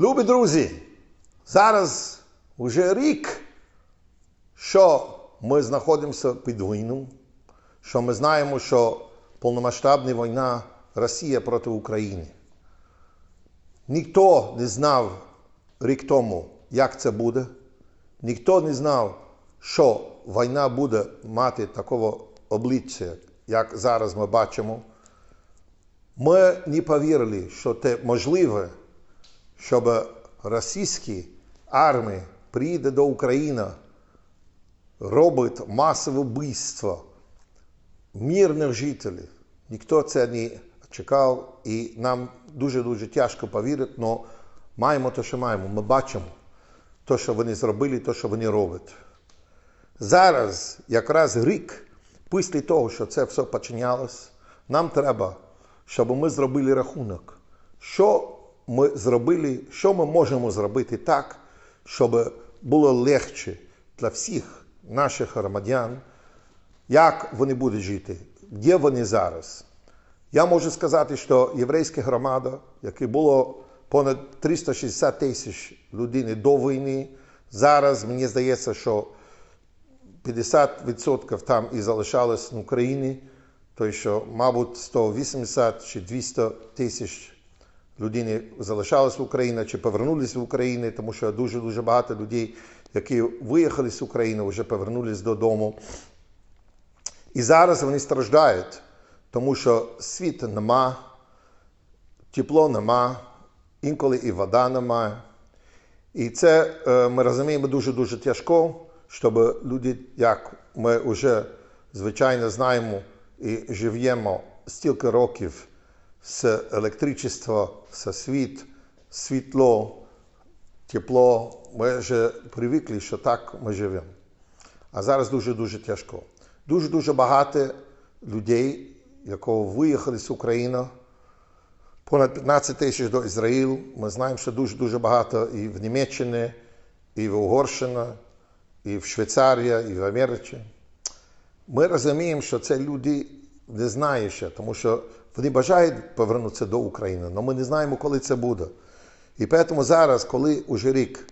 Любі друзі, зараз вже рік, що ми знаходимося під війну, що ми знаємо, що повномасштабна війна Росія проти України. Ніхто не знав рік тому, як це буде. Ніхто не знав, що війна буде мати такого обличчя, як зараз ми бачимо. Ми не повірили, що це можливе, щоб російські армії приїде до України, робить масове вбивство мирних жителів. Ніхто це не чекав, і нам дуже-дуже тяжко повірити, але маємо те, що маємо. Ми бачимо те, що вони зробили, те, що вони роблять. Зараз, якраз рік, після того, що це все починялось, нам треба, щоб ми зробили рахунок, що ми зробили, що ми можемо зробити так, щоб було легше для всіх наших громадян, як вони будуть жити, де вони зараз. Я можу сказати, що єврейська громада, яка було понад 360 тисяч людей до війни, зараз мені здається, що 50% там і залишалось в Україні, то що, мабуть, 180 чи 200 тисяч людей залишалось в Україні чи повернулись в Україну, тому що дуже-дуже багато людей, які виїхали з України, вже повернулись додому. І зараз вони страждають, тому що світу нема, тепло нема, інколи і вода немає. І це ми розуміємо дуже-дуже тяжко, щоб люди, як ми вже звичайно знаємо і живемо стільки років з електричества, з світ, світло, тепло, ми вже привикли, що так ми живемо. А зараз дуже-дуже тяжко. Дуже-дуже багато людей, які виїхали з України, понад 15 тисяч до Ізраїлю. Ми знаємо, що дуже-дуже багато і в Німеччині, і в Угорщині, і в Швейцарії, і в Америці. Ми розуміємо, що це люди не знають ще, тому що вони бажають повернутися до України, але ми не знаємо, коли це буде. І тому зараз, коли уже рік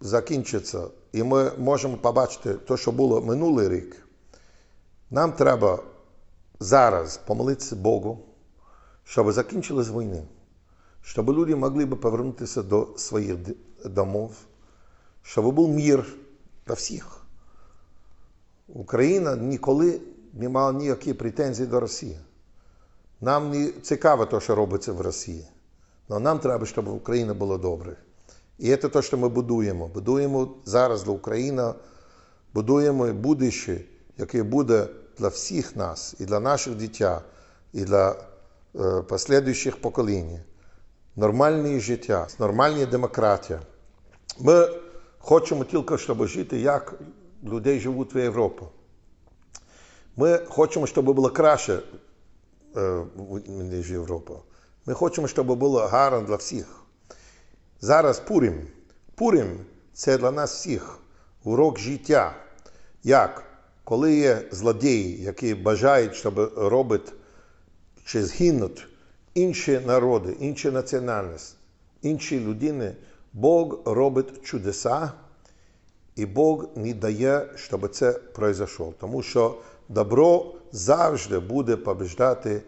закінчиться, і ми можемо побачити те, що було минулий рік, нам треба зараз помолитися Богу, щоб закінчилась війна, щоб люди могли б повернутися до своїх домов, щоб був мир для всіх. Україна ніколи не мала ніякі претензії до Росії. Нам не цікаво те, що робиться в Росії. Але нам треба, щоб Україна була добре. І це те, що ми будуємо. Будуємо зараз для України, будуємо будуще, яке буде для всіх нас, і для наших дітей, і для е, послідуючих поколінь. Нормальне життя, нормальна демократія. Ми хочемо тільки, щоб жити, як людей живуть в Європі. Ми хочемо, щоб було краще, ніж Європа. Ми хочемо, щоб було гарно для всіх. Зараз Пурім. Пурім це для нас всіх урок життя. Як? Коли є злодії, які бажають, щоб робити чи згинуть інші народи, інші національності, інші людини, Бог робить чудеса, і Бог не дає, щоб це пройшло. Тому що добро завжди буде побіждати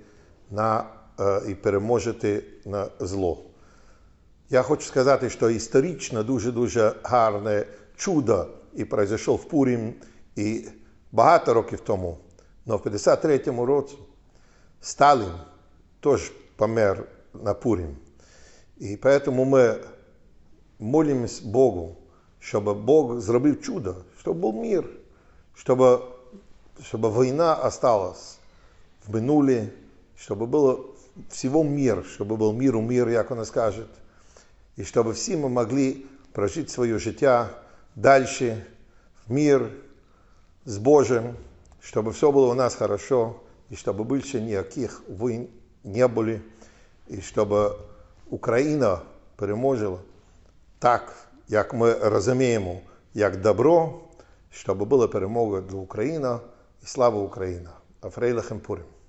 на, і переможити на зло. Я хочу сказати, що історично дуже-дуже гарне чудо і пройшло в Пурім і багато років тому. Но в 53-му році Сталін теж помер на Пурім. І тому ми молимось Богу, щоб Бог зробив чудо, щоб був мир, щоб, щоб війна осталась в минулі, щоб було всього мир, щоб був мир у мир, як вона скаже. І щоб всі ми могли прожити своє життя далі, в мир, з Божим, щоб все було у нас хорошо, і щоб більше ніяких війн не було, і щоб Україна переможила так, Як ми розуміємо, як добро, щоб була перемога для України і слава Україна. Афрейлахем Пурим.